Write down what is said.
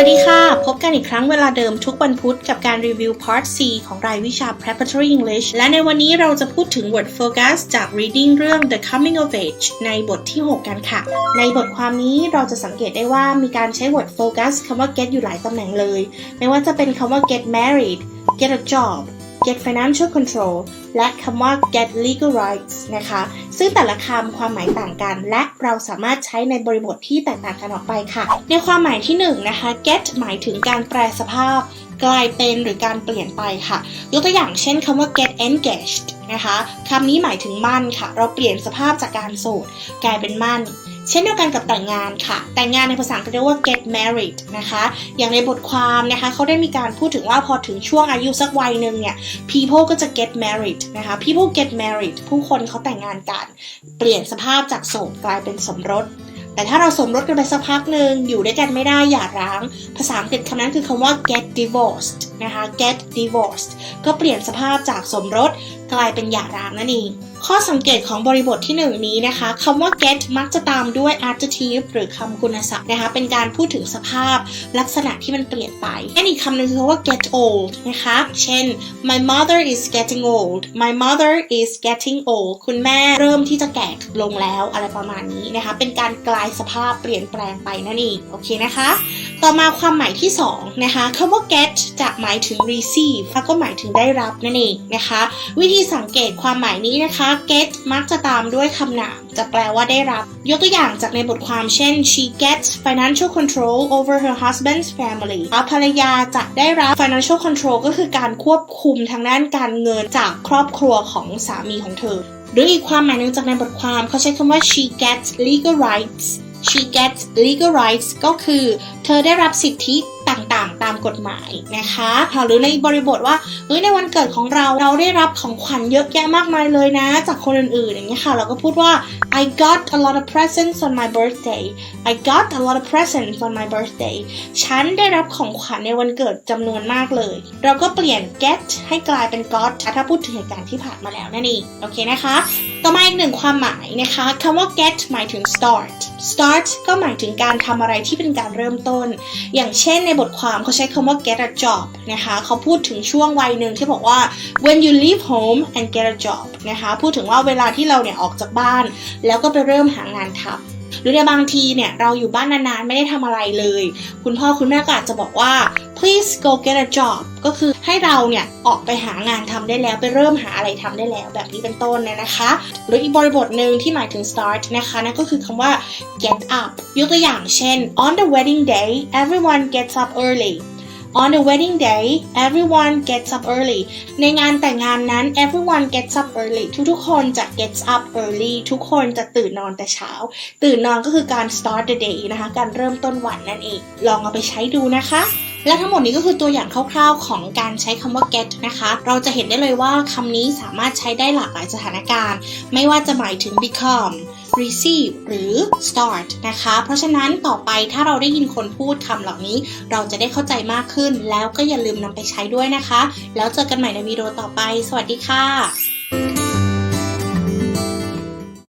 วัสดีค่ะ พบกันอีกครั้งเวลาเดิมทุกวันพุธกับการรีวิว Part C ของรายวิชา Preparatory English และในวันนี้เราจะพูดถึง word focus จาก reading เรื่อง The Coming of Age ในบทที่ 6 กันค่ะ ในบทความนี้เราจะสังเกตได้ว่ามีการใช้ word focus คำว่า get อยู่หลายตำแหน่งเลย ไม่ว่าจะเป็นคำว่า get married get a job get financial control และคำว่า get legal rights นะคะ ซึ่งแต่ละคำความหมายต่างกัน และเราสามารถใช้ในบริบทที่แตกต่างกันออกไปค่ะ ในความหมายที่1นะคะ get หมายถึงการแปลสภาพ กลายเป็นหรือการเปลี่ยนไปค่ะยกตัวอย่างเช่นคำว่า get engaged นะคะคำนี้หมายถึงมั่นค่ะ เราเปลี่ยนสภาพจากการโสดกลายเป็นมั่น เช่นเดียวกันกับแต่งงานค่ะ แต่งงานในภาษาอังกฤษเรียกว่า get married นะคะ อย่างในบทความนะคะเขาได้มีการพูดถึงว่าพอถึงช่วงอายุสักวัยหนึ่งเนี่ย people ก็จะ get married นะคะ people get married ผู้คนเขาแต่งงานกัน เปลี่ยนสภาพจากโสดกลายเป็นสมรสแต่ถ้าเราสมรสกันไปสักพักหนึ่งอยู่ด้วยกันไม่ได้หย่าร้าง ภาษาอังกฤษคำนั้นคือคำว่า get divorced นะคะ get divorced ก็เปลี่ยนสภาพจากสมรสกลายเป็นหย่าร้างนั่นเอง ข้อสังเกตของบริบทที่หนึ่งนี้นะคะคำว่า get มักจะตามด้วย adjective หรือคำคุณศัพท์นะคะเป็นการพูดถึงสภาพลักษณะที่มันเปลี่ยนไปและอีกคำหนึ่งคือว่า get old นะคะ เช่น my mother is getting old my mother is getting old คุณแม่เริ่มที่จะแก่ลงแล้วอะไรประมาณนี้นะคะเป็นการกลายสภาพเปลี่ยนแปลงไปนั่นเองโอเคนะคะ ต่อมาความหมายที่สองนะคะคำว่า get จะหมายถึง receive แล้วก็หมายถึงได้รับนั่นเองนะคะ วิธีสังเกตความหมายนี้นะคะ get มักจะตามด้วยคำนาม จะแปลว่าได้รับ ยกตัวอย่างจากในบทความเช่น she gets financial control over her husband's family ภรรยาจะได้รับ financial control ก็คือการควบคุมทางด้านการเงินจากครอบครัวของสามีของเธอ หรืออีกความหมายหนึ่งจากในบทความเขาใช้คำว่า she gets legal rights she gets legal rights ก็คือ เธอได้รับสิทธิ ต่างๆ ตามกฎหมายนะคะหรือในบริบทว่าเฮ้ยในวันเกิดของเราเราได้รับของขวัญเยอะแยะมากมายเลยนะ จากคนอื่นๆอย่างเงี้ยค่ะ เราก็พูดว่า I got a lot of presents on my birthday I got a lot of presents on my birthday ฉันได้รับของขวัญในวันเกิดจำนวนมากเลย เราก็เปลี่ยน get ให้กลายเป็น got ถ้าพูดถึงเหตุการณ์ที่ผ่านมาแล้วนั่นเองโอเคนะคะ ต่อมาอีกหนึ่งความหมายนะคะคำว่า get หมายถึง start start ก็หมายถึงการทำอะไรที่เป็นการเริ่มต้น อย่างเช่นในบทความเขาใช้คำว่า get a job นะคะเขาพูดถึงช่วงวัยหนึ่งที่บอกว่า when you leave home and get a job นะคะพูดถึงว่าเวลาที่เราเนี่ยออกจากบ้าน แล้วก็ไปเริ่มหางานทำ หรือในบางทีเนี่ยเราอยู่บ้านนานๆ ไม่ได้ทำอะไรเลย คุณพ่อคุณแม่ก็อาจจะบอกว่า please go get a job ก็คือให้เราเนี่ยออกไปหางานทำได้แล้วไปเริ่มหาอะไรทำได้แล้ว แบบนี้เป็นต้นเนี่ยนะคะ หรืออีกบริบทหนึ่งที่หมายถึง start นะคะนั่นก็คือคำว่า get up ยกตัวอย่างเช่น on the wedding day everyone gets up early On the wedding day everyone gets up early ในงานแต่งงานนั้น everyone gets up early ทุกๆคนจะ gets up early ทุกคนจะตื่นนอนแต่เช้า ตื่นนอนก็คือการ start the day นะคะ การเริ่มต้นวันนั่นเอง ลองเอาไปใช้ดูนะคะ และทั้งหมดนี้ก็คือตัวอย่างคร่าวๆ ของการใช้คำว่า get นะคะ เราจะเห็นได้เลยว่าคำนี้สามารถใช้ได้หลากหลายสถานการณ์ ไม่ว่าจะหมายถึง become receive หรือ start นะคะ เพราะฉะนั้นต่อไปถ้าเราได้ยินคนพูดคำเหล่านี้ เราจะได้เข้าใจมากขึ้น แล้วก็อย่าลืมนำไปใช้ด้วยนะคะ แล้วเจอกันใหม่ในวิดีโอต่อไป สวัสดีค่ะ